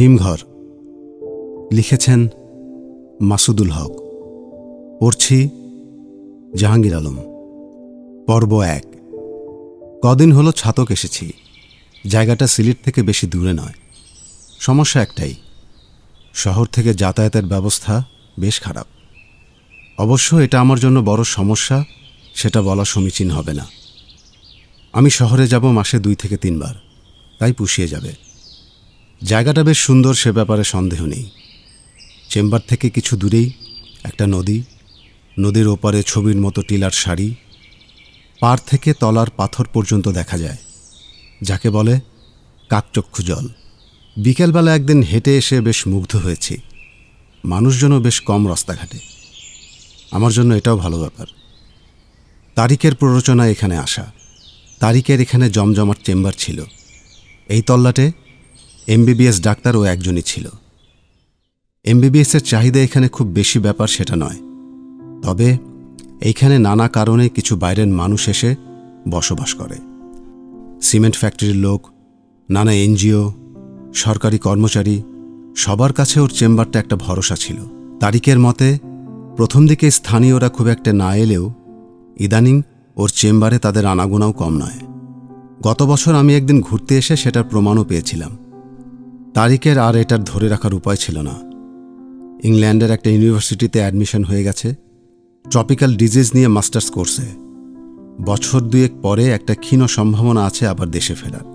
হিমঘর। লিখেছেন মাসুদুল হক। পড়ছি জাহাঙ্গীর আলম। পর্ব এক। কদিন হলো ছাতক এসেছি। জায়গাটা সিলেট থেকে বেশি দূরে নয়। সমস্যা একটাই। শহর থেকে যাতায়াতের ব্যবস্থা বেশ খারাপ। অবশ্য এটা আমার জন্য বড় সমস্যা, সেটা বলা সমীচীন হবে না। আমি শহরে যাব মাসে দুই থেকে তিনবার। তাই পুষিয়ে যাবে। জায়গাটা বেশ সুন্দর, সে ব্যাপারে সন্দেহ নেই। চেম্বার থেকে কিছু দূরেই একটা নদী। নদীর ওপারে ছবির মতো টিলার শাড়ি পার থেকে তলার পাথর পর্যন্ত দেখা যায়। যাকে বলে কাকচক্ষু জল। বিকেলবেলা একদিন হেঁটে এসে বেশ মুগ্ধ হয়েছি। মানুষজনও বেশ কম রাস্তাঘাটে। আমার জন্য এটাও ভালো ব্যাপার। তারিকের প্ররোচনা এখানে আসা। তারিকের এখানে জমজমাট চেম্বার ছিল। এই তল্লাটে এমবিবিএস ডাক্তারও একজনই ছিল। এমবিবিএসের চাহিদা এখানে খুব বেশি ব্যাপার সেটা নয়। তবে এইখানে নানা কারণে কিছু বাইরের মানুষ এসে বসবাস করে। সিমেন্ট ফ্যাক্টরির লোক, নানা এনজিও, সরকারি কর্মচারী, সবার কাছে ওর চেম্বারটা একটা ভরসা ছিল। তারিকের মতে প্রথম দিকে স্থানীয়রা খুব একটা না এলেও ইদানিং ওর চেম্বারে তাদের আনাগোনাও কম নয়। গত বছর আমি একদিন ঘুরতে এসে সেটার প্রমাণও পেয়েছিলাম। তারিকের আর এটার ধরে রাখার উপায় ছিল না। ইংল্যান্ডের একটা ইউনিভার্সিটিতে অ্যাডমিশন হয়ে গেছে, ট্রপিক্যাল ডিজিজ নিয়ে মাস্টার্স কোর্সে। বছর দুয়েক পরে একটা ক্ষীণ সম্ভাবনা আছে আবার দেশে ফেরার।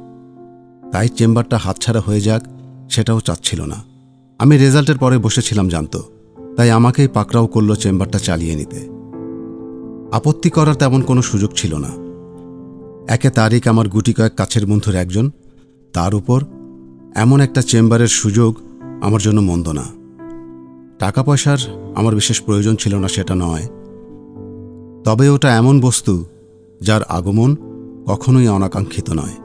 তাই চেম্বারটা হাতছাড়া হয়ে যাক, সেটাও চাচ্ছিল না। আমি রেজাল্টের পরে বসেছিলাম জানতো, তাই আমাকেই পাকড়াও করল চেম্বারটা চালিয়ে নিতে। আপত্তি করার তেমন কোনো সুযোগ ছিল না। একে তারিখ আমার গুটি কয়েক কাছের বন্ধুর একজন, তার উপর এমন একটা চেম্বারের সুযোগ আমার জন্য মন্দ না। টাকা পয়সার আমার বিশেষ প্রয়োজন ছিল না, সেটা নয়। তবে ওটা এমন বস্তু যার আগমন কখনোই অনাকাঙ্ক্ষিত নয়।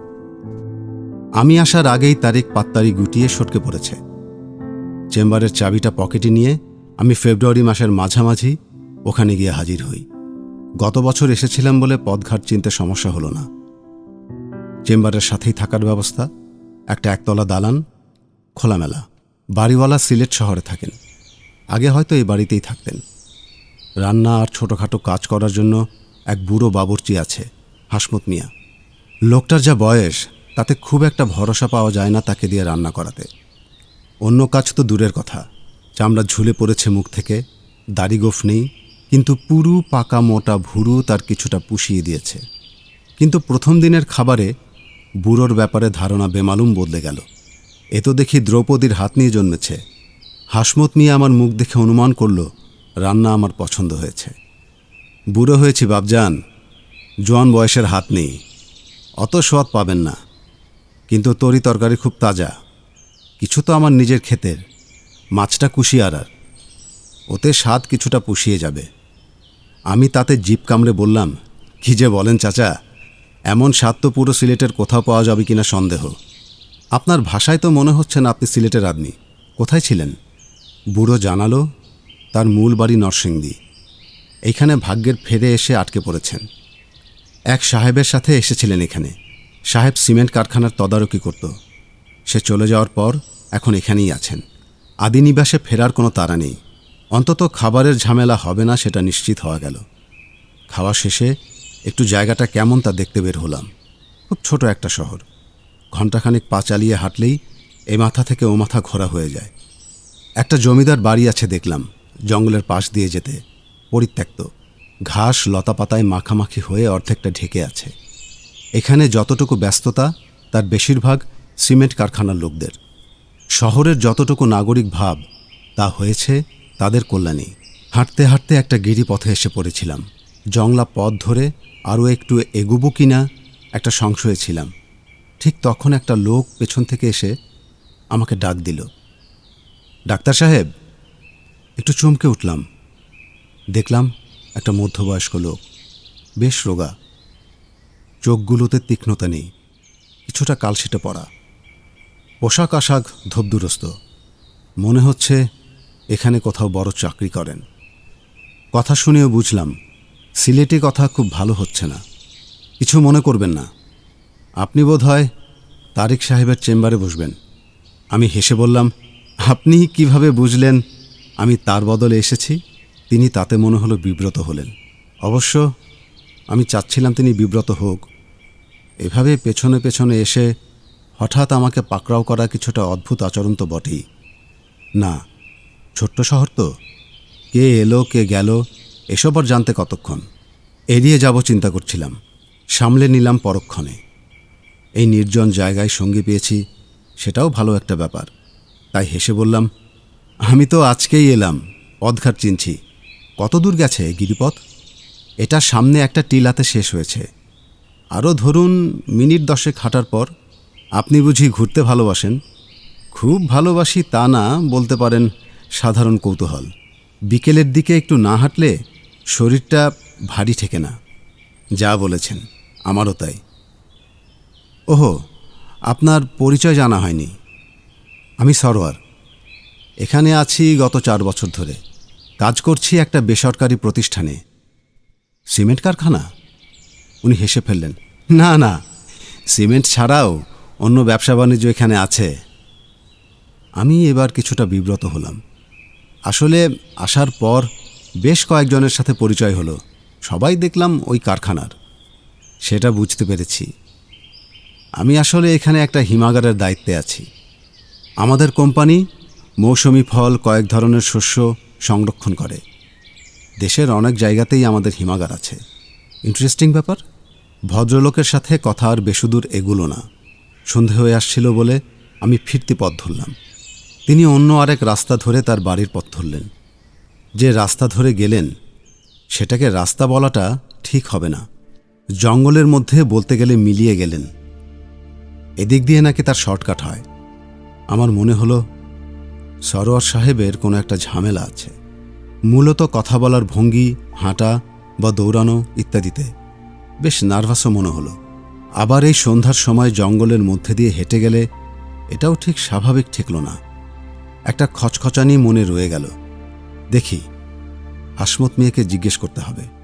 আমি আসার আগেই তারিখ পাত্তারি গুটিয়ে সটকে পড়েছে। চেম্বারের চাবিটা পকেটে নিয়ে আমি ফেব্রুয়ারি মাসের মাঝামাঝি ওখানে গিয়ে হাজির হই। গত বছর এসেছিলাম বলে পদঘাট চিনতে সমস্যা হলো না। চেম্বারের সাথেই থাকার ব্যবস্থা একটা একতলা দালান, খোলামেলা। বাড়িওয়ালা সিলেট শহরে থাকেন। আগে হয়তো এই বাড়িতেই থাকতেন। রান্না আর ছোটোখাটো কাজ করার জন্য এক বুড়ো বাবুর্চি আছে, হাসমত মিয়া। লোকটার যা বয়স, তাতে খুব একটা ভরসা পাওয়া যায় না তাকে দিয়ে রান্না করাতে। অন্য কাজ তো দূরের কথা। চামড়া ঝুলে পড়েছে মুখ থেকে, দাড়ি গোফ নেই, কিন্তু পুরু, পাকা, মোটা ভুরু তার কিছুটা পুষিয়ে দিয়েছে। কিন্তু প্রথম দিনের খাবারে বুড়োর ব্যাপারে ধারণা বেমালুম বদলে গেল। এ তো দেখি দ্রৌপদীর হাত নিয়ে জন্মেছে। হাসমত মিয়া আমার মুখ দেখে অনুমান করল, রান্না আমার পছন্দ হয়েছে। বুড়ো হয়েছি বাবজান জোয়ান বয়সের হাত নেই। অত সোয়াদ পাবেন না। কিন্তু তরি তরকারি খুব তাজা। কিছু তো আমার নিজের ক্ষেতের। মাছটা কুশিয়ারার। ওতে স্বাদ কিছুটা পুষিয়ে যাবে। আমি তাতে জিপ কামড়ে বললাম, কি যে বলেন চাচা এমন স্বাদ তো পুরো সিলেটের কোথাও পাওয়া যাবে কিনা সন্দেহ। আপনার ভাষায় তো মনে হচ্ছে না আপনি সিলেটের আদমি। কোথায় ছিলেন? বুড়ো জানালো, তার মূল বাড়ি নরসিংদী। এইখানে ভাগ্যের ফেরে এসে আটকে পড়েছেন। এক সাহেবের সাথে এসেছিলেন এখানে। সাহেব সিমেন্ট কারখানার তদারকি করত। সে চলে যাওয়ার পর এখন এখানেই আছেন। আদিনিবাসে ফেরার কোনো তাড়া নেই। অন্তত খাবারের ঝামেলা হবে না সেটা নিশ্চিত হওয়া গেল। খাওয়া শেষে একটু জায়গাটা কেমন তা দেখতে বের হলাম। খুব ছোট একটা শহর। ঘণ্টাখানিক পা চালিয়ে হাঁটলেই এ মাথা থেকে ও মাথা ঘোরা হয়ে যায়। একটা জমিদার বাড়ি আছে দেখলাম, জঙ্গলের পাশ দিয়ে যেতে। পরিত্যক্ত। ঘাস লতাপাতায় মাখামাখি হয়ে অর্ধেকটা ঢেকে আছে। এখানে যতটুকু ব্যস্ততা, তার বেশিরভাগ সিমেন্ট কারখানার লোকদের। শহরের যতটুকু নাগরিক ভাব, তা হয়েছে তাদের কল্যাণে হাঁটতে হাঁটতে একটা গিরিপথে এসে পড়েছিলাম। জংলা পথ ধরে আরও একটু এগুবো কিনা একটা সংশয়ে ছিলাম। ঠিক তখন একটা লোক পেছন থেকে এসে আমাকে ডাক দিল। ডাক্তার সাহেব, একটু চমকে উঠলাম। দেখলাম একটা মধ্যবয়স্ক লোক, বেশ রোগা। চোখগুলোতে তীক্ষ্ণতা নেই, কিছুটা কালশিটে পড়া। পোশাক আশাক ধবদুরস্ত মনে হচ্ছে এখানে কোথাও বড় চাকরি করেন। কথা শুনেও বুঝলাম সিলেটি কথা খুব ভালো হচ্ছে না। কিছু মনে করবেন না। আপনি বোধ হয় তারিক সাহেবের চেম্বারে বসবেন। আমি হেসে বললাম, আপনি কীভাবে বুঝলেন আমি তার বদলে এসেছি? তিনি তাতে মনে হলো বিব্রত হলেন। অবশ্য আমি চাচ্ছিলাম তিনি বিব্রত হোক। এভাবে পেছনে পেছনে এসে হঠাৎ আমাকে পাকড়াও করা কিছুটা অদ্ভুত আচরণ তো বটেই। না, ছোট্ট শহর তো। কে এলো, কে গেল এসব আর জানতে কতক্ষণ? এড়িয়ে যাব চিন্তা করছিলাম। সামলে নিলাম পরক্ষণে। এই নির্জন জায়গায় সঙ্গী পেয়েছি, সেটাও ভালো একটা ব্যাপার। তাই হেসে বললাম, আমি তো আজকেই এলাম পথঘাট চিনছি। কত দূর গেছে গিরিপথ? এটা সামনে একটা টিলাতে শেষ হয়েছে। আরও ধরুন মিনিট দশেক হাঁটার পর, আপনি বুঝি ঘুরতে ভালোবাসেন? খুব ভালোবাসি তা না বলতে পারেন সাধারণ কৌতূহল। বিকেলের দিকে একটু না হাঁটলে শরীরটা ভারী ঠেকে না। যা বলেছেন, আমারও তাই। ওহো, আপনার পরিচয় জানা হয়নি। আমি সরোয়ার। এখানে আছি গত চার বছর ধরে। কাজ করছি একটা বেসরকারি প্রতিষ্ঠানে। সিমেন্ট কারখানা? উনি হেসে ফেললেন। না না, সিমেন্ট ছাড়াও অন্য ব্যবসা বাণিজ্য এখানে আছে। আমি এবার কিছুটা বিব্রত হলাম। আসলে আসার পর বেশ কয়েকজনের সাথে পরিচয় হলো। সবাই দেখলাম ওই কারখানার। সেটা বুঝতে পেরেছি। আমি আসলে এখানে একটা হিমাগারের দায়িত্বে আছি। আমাদের কোম্পানি মৌসুমি ফল, কয়েক ধরনের শস্য সংরক্ষণ করে। দেশের অনেক জায়গাতেই আমাদের হিমাগার আছে। ইন্টারেস্টিং ব্যাপার? ভদ্রলোকের সাথে কথা আর বেশুদূর এগুলো না। সন্ধে হয়ে আসছিল বলে আমি ফিরতি পথ ধরলাম। তিনি অন্য আরেক রাস্তা ধরে তার বাড়ির পথ ধরলেন। যে রাস্তা ধরে গেলেন, সেটাকে রাস্তা বলাটা ঠিক হবে না। জঙ্গলের মধ্যে বলতে গেলে মিলিয়ে গেলেন। এদিক দিয়ে নাকি তার শর্টকাট হয়। আমার মনে হলো, সরোয়ার সাহেবের কোনো একটা ঝামেলা আছে। মূলত কথা বলার ভঙ্গি, হাঁটা বা দৌড়ানো ইত্যাদিতে। বেশ নার্ভাসও মনে হলো। আবার এই সন্ধ্যার সময় জঙ্গলের মধ্যে দিয়ে হেঁটে গেলে এটাও ঠিক স্বাভাবিক ঠেকল না। একটা খচখচানি মনে রয়ে গেল। দেখি হাসমত মেয়েকে জিজ্ঞেস করতে হবে।